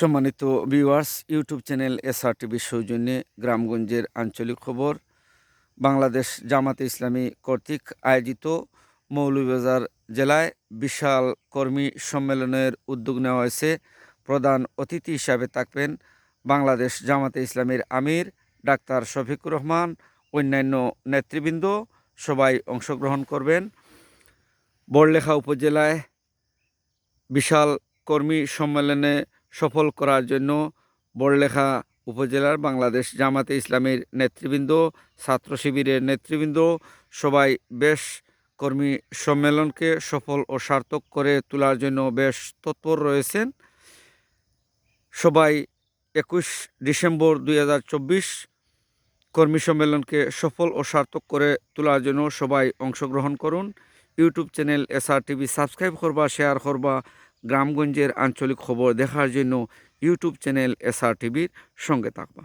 সম্মানিত viewers YouTube channel SR টিভির সৌজন্যে গ্রামগঞ্জের আঞ্চলিক খবর। বাংলাদেশ জামাতে ইসলামী কর্তৃক আয়োজিত মৌলভীবাজার জেলায় বিশাল কর্মী সম্মেলনের উদ্যোগ নেওয়া হয়েছে। প্রধান অতিথি হিসাবে থাকবেন বাংলাদেশ জামাতে ইসলামীর আমির ডাক্তার শফিকুর রহমান, অন্যান্য নেতৃবৃন্দ, সবাই অংশগ্রহণ করবেন। বড়লেখা উপজেলায় বিশাল কর্মী সম্মেলনে সফল করার জন্য বড়লেখা উপজেলার বাংলাদেশ জামাতে ইসলামের নেতৃবৃন্দ, ছাত্র শিবিরের নেতৃবৃন্দ সবাই বেশ কর্মী সম্মেলনকে সফল ও সার্থক করে তোলার জন্য বেশ তৎপর রয়েছেন। সবাই একুশ ডিসেম্বর দুই হাজার চব্বিশ কর্মী সম্মেলনকে সফল ও সার্থক করে তোলার জন্য সবাই অংশগ্রহণ করুন। YouTube channel SR TV subscribe করবা, শেয়ার করবা গ্রামগঞ্জের আঞ্চলিক খবর দেখার জন্য ইউটিউব চ্যানেল এসআর টিভির সঙ্গে থাকবা।